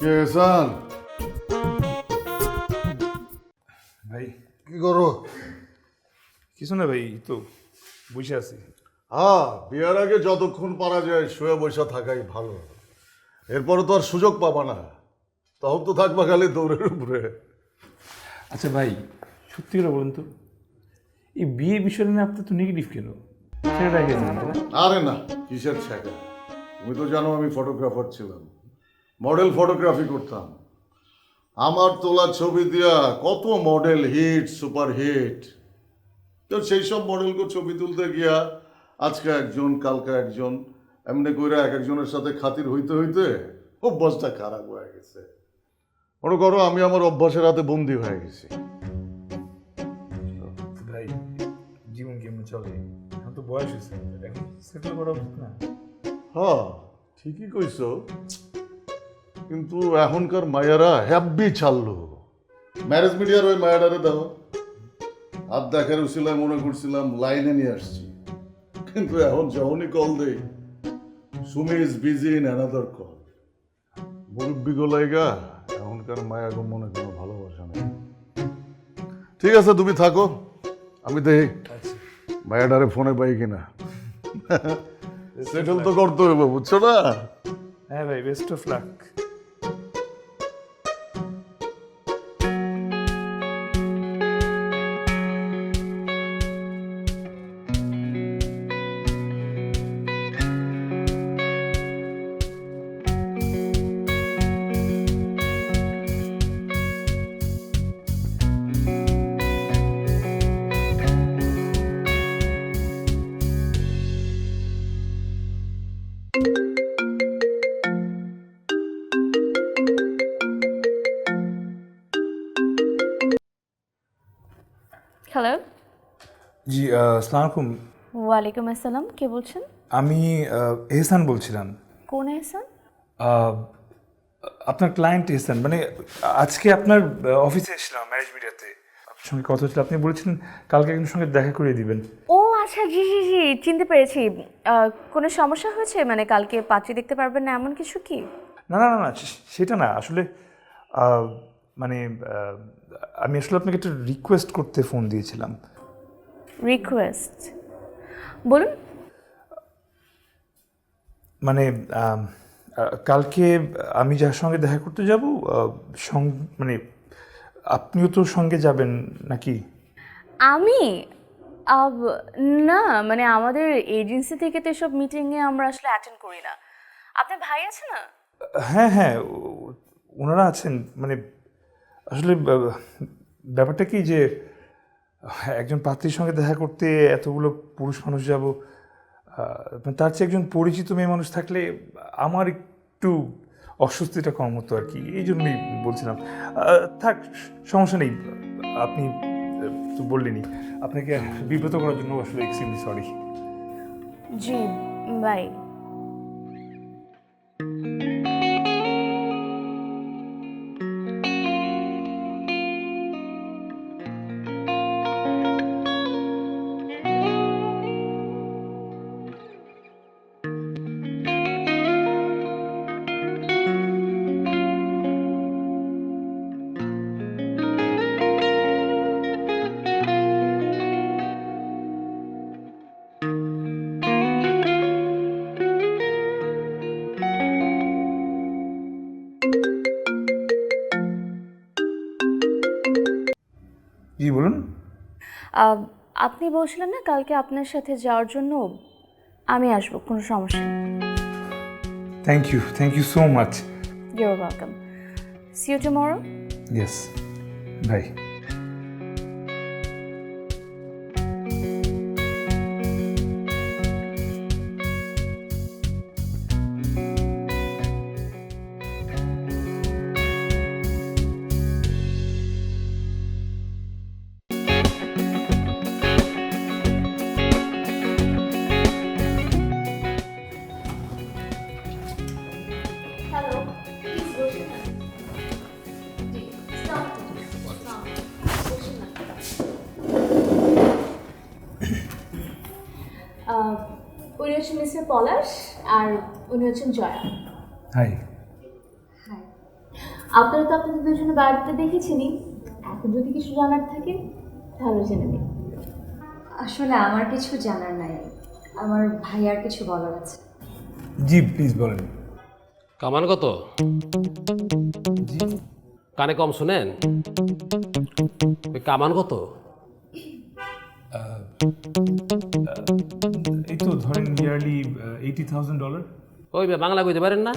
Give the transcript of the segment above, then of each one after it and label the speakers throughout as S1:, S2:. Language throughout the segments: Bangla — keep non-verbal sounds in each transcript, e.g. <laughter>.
S1: কে সান
S2: ভাই
S1: কি করো?
S2: কিছু না ভাই তো বসে আছি।
S1: হ্যাঁ বিয়ের আগে যতক্ষণ পারা যায় শুয়ে বসে থাকাই ভালো। এরপরে তো আর সুযোগ পাবা না। তখন তো থাকবা খালি দৌড়ের উপরে।
S2: আচ্ছা ভাই সত্যি করে বলুন তো এই বিয়ে বিষয় নিয়ে আপনার তো নেগেটিভ কেন? না?
S1: আরে না কিসের ছেঁকা তুমি তো জানো আমি ফটোগ্রাফার ছিলাম। মডেল ফটোগ্রাফি করতাম। আমার তোলা ছবি দিয়া কত মডেল হিট সুপার হিট। তো সেই সব মডেলকে ছবি তুলতে গিয়া আজকে একজন কালকে একজন এমনি করে এক একজনের সাথে খাতির হইতে হইতে অভ্যাসটা খারাপ হয়ে গেছে। মনে করো আমি আমার অভ্যাসের হাতে বন্দি হয়ে গেছি।
S2: ভাই জীবন কেমন চলে? এখন তো বয়স হয়েছে এখন সেটেল করা উচিত না।
S1: হ্যাঁ ঠিকই কইছো। কিন্তু এখনকার মায়েরা হ্যাব্বি ছাড়লো। ম্যারেজ মিডিয়ার ওই মায়াটারে দাও আর দেখার উচিলায় মনে করছিলাম লাইনে নিয়ে আসছি। কিন্তু এখন যখনই কল দেই Sumi is busy in another call মুরব্বী গোলাইগা এখনকার মায়া গো মনে কোনো ভালোবাসা নেই। ঠিক আছে তুমি থাকো। আমি দেখি
S2: আচ্ছা।
S1: মায়াডারে ফোনে পাই কিনা। <laughs> সেটেল তো করতে হবে বুঝছ না?
S2: হ্যাঁ ভাই বেস্ট অফ লাক
S3: হ্যালো
S2: জি আসসালামু আলাইকুম।
S3: ওয়ালাইকুম আসসালাম কে বলছেন?
S2: আমি এহসান বলছিলাম।
S3: কোন এহসান?
S2: আপনার ক্লায়েন্ট এহসান মানে আজকে আপনার অফিসে এসেছিলাম ম্যারেজ মিডিয়াতে আপনার সঙ্গে কথা হচ্ছিল আপনি বলেছিলেন কালকে একজনের সঙ্গে দেখা করিয়ে দিবেন।
S3: ও আচ্ছা জি জি জি চিনতে পেরেছি। কোনো সমস্যা হয়েছে? মানে কালকে পাত্রী দেখতে পারবেন না এমন কিছু কি?
S2: না না না না সেটা না আসলে মানে আমি আসলে আপনাকে একটা রিকোয়েস্ট করতে ফোন দিয়েছিলাম।
S3: রিকোয়েস্ট বলুন।
S2: মানে কালকে আমি যার সঙ্গে দেখা করতে যাব মানে আপনিও তো সঙ্গে যাবেন নাকি?
S3: আমি? না মানে আমাদের এজেন্সি থেকে তো এসব মিটিংয়ে আমরা আসলে অ্যাটেন্ড করি না। আপনার ভাই আছে না?
S2: হ্যাঁ হ্যাঁ ওনারা আছেন মানে আসলে ব্যাপারটা কি যে, একজন পাত্রীর সঙ্গে দেখা করতে এতগুলো পুরুষ মানুষ যাব তার চেয়ে একজন পরিচিত মেয়ে মানুষ থাকলে আমার একটু অস্বস্তিটা কম হতো আর কি, এই জন্যই বলছিলাম। থাক, সমস্যা নেই, আপনি তো বললেনই, আপনাকে বিব্রত করার জন্য আসলে এক্সট্রিমলি সরি
S3: জি বাই
S2: জি বলুন।
S3: আপনি বলছিলেন না কালকে আপনার সাথে যাওয়ার জন্য আমি আসব কোনো সমস্যা নেই।
S2: Thank you thank you so much
S3: you're welcome see you tomorrow
S2: yes bye
S3: উনি হচ্ছেন মিস্টার পলাশ আর উনি হচ্ছেন জয়া।
S2: হাই।
S3: হাই। আপনারা তো আপনাদের দুজনে বাড়িতে দেখেছেনই। এখন যদি কিছু জানার থাকে তাহলে জেনে নিন।
S4: আসলে আমার কিছু জানার নাই। আমার ভাইয়ার কিছু বলার আছে।
S2: জি প্লিজ বলেন।
S5: কামান কত? কানে কম শুনেন? ওই কামান কত?
S2: ইয়ারলি এইটি থাউজেন্ড ডলার
S5: ওই বে, বাংলা কইতে পারেন না?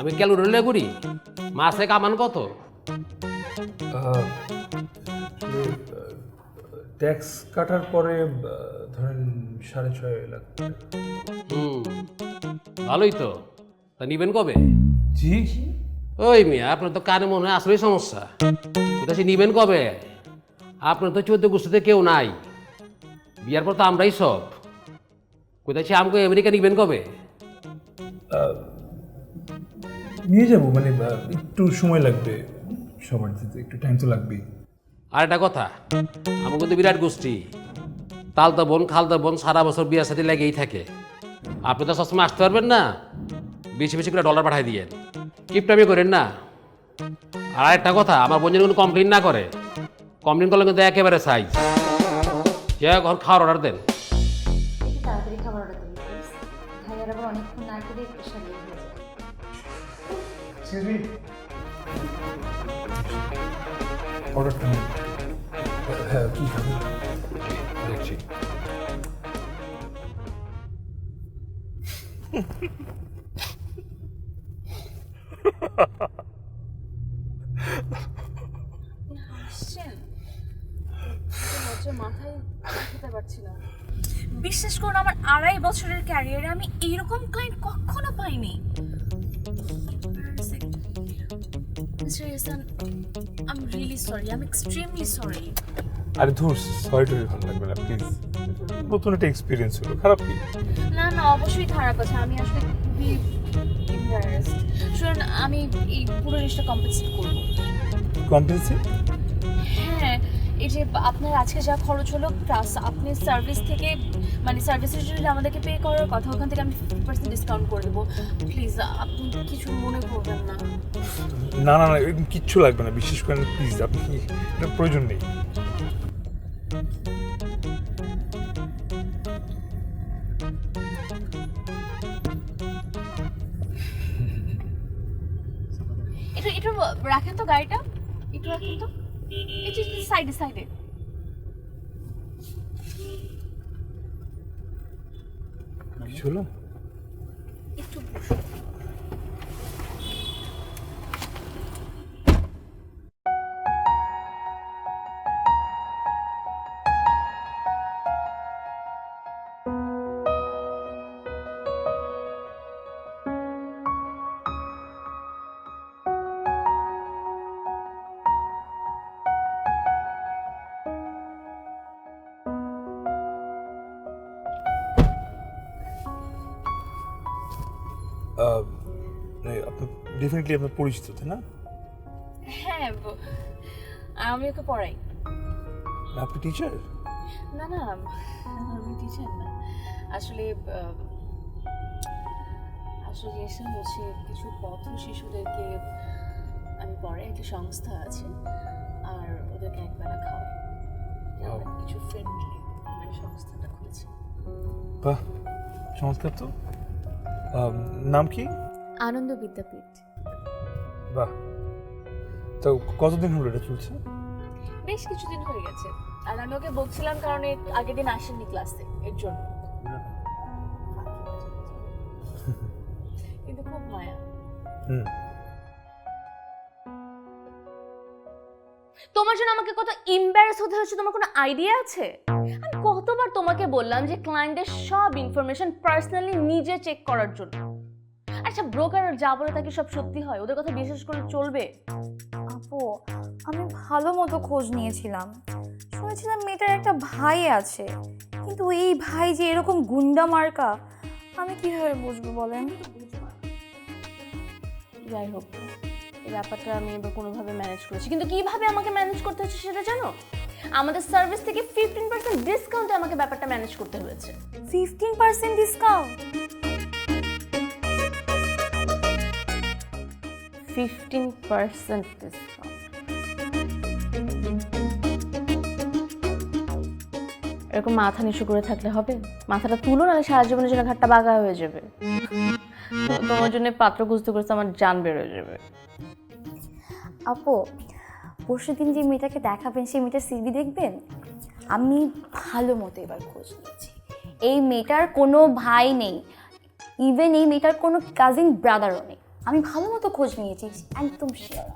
S5: আমি ক্যালকুলেটর করি মাসে কামান কত?
S2: ট্যাক্স কাটার পরে আহ, ধরেন সাড়ে ছয় লাখ।
S5: হুম ভালোই তো। তা নিবেন কবে?
S2: জি।
S5: ওই মিয়া আপনার তো কানে মনে হয় আসলেই সমস্যা। সে নিবেন কবে? আপনার তো চোদ্দ গোষ্ঠীতে কেউ নাই। বিয়ার পর তো আমরাই সব। কোথায় সে আমাকে আমেরিকা নিবেন কবে
S2: নিয়ে যাব মানে একটু সময় লাগবে সবার দিতে একটু টাইম তো লাগবেই।
S5: আর একটা কথা আমার কিন্তু বিরাট গোষ্ঠী। তালতা বোন খালতা বোন সারা বছর বিয়ার সাথে লেগেই থাকে। আপনি তো সবসময় আসতে পারবেন না বেশি বেশি করে ডলার পাঠাই দিয়েন। কিপটামি করেন না। আর একটা কথা আমার বোন যেন কোনো কমপ্লেন না করে কমপ্লেন করলে কিন্তু একেবারে সাইজ যে ঘর খাওয়ার অর্ডার দেন।
S2: অর্ডারটা হ্যাঁ কী খাবেন
S5: দেখছি
S3: মাথায় খেতে পারছি না। বিশ্বাস করুন আমার আড়াই বছরের ক্যারিয়ারে আমি এইরকম ক্লায়েন্ট কখনো পাইনি। Mister Ehsan I am really sorry I am extremely sorry
S2: আরে ধুর সরি টরি ভালো লাগবে না প্লিজ নতুন একটা এক্সপিরিয়েন্স হলো। খারাপ কি?
S3: না না অবশ্যই খারাপ আছে। আমি আসলে খুবই এম্বারাসড শুনুন আমি এই পুরো জিনিসটা কম্পেনসেট করব।
S2: কম্পেন্সেট
S3: হ্যাঁ এই যে আপনার আজকে যা খরচ হলো প্লাস আপনি সার্ভিস থেকে মানে সার্ভিসের জন্য আমাদেরকে পে করার কথা ওখান থেকে আমি ফিফটি পার্সেন্ট ডিসকাউন্ট করে দেবো। প্লিজ আপনি কিছু মনে করবেন না।
S2: না না না এরকম কিচ্ছু লাগবে না বিশেষ করে প্লিজ আপনি এটা প্রয়োজন নেই।
S3: একটু একটু রাখেন তো গাড়িটা। একটু রাখেন তো। একটু সাইডে সাইডে
S2: কিছু হলো? আহ, মানে ডেফিনেটলি আপনার পরিচিত তাই না?
S3: হ্যাঁ আমি ওকে পড়াই।
S2: আপনি টিচার
S3: না না আমি টিচার না। আসলে আসলে জিনিসটা হচ্ছে কিছু পথ শিশুদেরকে আমি পড়াই একটা সংস্থা আছে আর ওদেরকে একবেলা খাওয়াই। কিছু ফ্রেন্ড মিলে মানে সংস্থাটা খুলেছি।
S2: বাহ চমৎকার তো। নাম কি?
S3: আনন্দ বিদ্যাপীঠ।
S2: বাহ। তো কতদিন হলো এটা চলছে?
S3: বেশ কিছুদিন হয়ে গেছে। আর আমি ওকে বলছিলাম কারণ এর আগের দিন আসেননি ক্লাসে এর জন্য। কিন্তু খুব মায়া।
S2: হুম।
S3: তোমার জন্য আমাকে কত এম্বারেস হতে হচ্ছে? তোমার কোনো আইডিয়া আছে? কতবার তোমাকে বললাম যে ক্লায়েন্টের সব ইনফরমেশন পার্সোনালি নিজে চেক করার জন্য। আচ্ছা ব্রোকার যা বলে তাকে সব সত্যি হয়? ওদের কথা বিশ্বাস করলে চলবে?
S6: আপু আমি ভালো মতো খোঁজ নিয়েছিলাম। শুনেছিলাম মেয়েটার একটা ভাই আছে। কিন্তু এই ভাই যে এরকম গুন্ডা মার্কা আমি কীভাবে বুঝব বলেন?
S3: যাই হোক এই ব্যাপারটা আমি এবার কোনোভাবে ম্যানেজ করেছি। কিন্তু কীভাবে আমাকে ম্যানেজ করতে হচ্ছে সেটা জানো? আমাদের সার্ভিস থেকে ফিফটিন পার্সেন্ট ডিসকাউন্টে আমাকে ব্যাপারটা ম্যানেজ করতে হয়েছে।
S6: Fifteen percent discount
S3: fifteen percent discount এরকম মাথা নিচু করে থাকলে হবে? মাথাটা তুলো নাহলে সারা জীবনের জন্য ঘাটটা বাঁকা হয়ে যাবে। তোমার জন্য পাত্র খুঁজতে খুঁজতে আমার জান বের হয়ে যাবে।
S6: আপু পরশু দিন যে মেয়েটাকে দেখাবেন, সেই মেয়েটার সিভি দেখবেন? আমি ভালো মতো এবার খোঁজ নিয়েছি এই মেয়েটার কোনো ভাই নেই। ইভেন এই মেয়েটার কোনো কাজিন ব্রাদারও নেই। আমি ভালো মতো খোঁজ নিয়েছি। একদম শিওর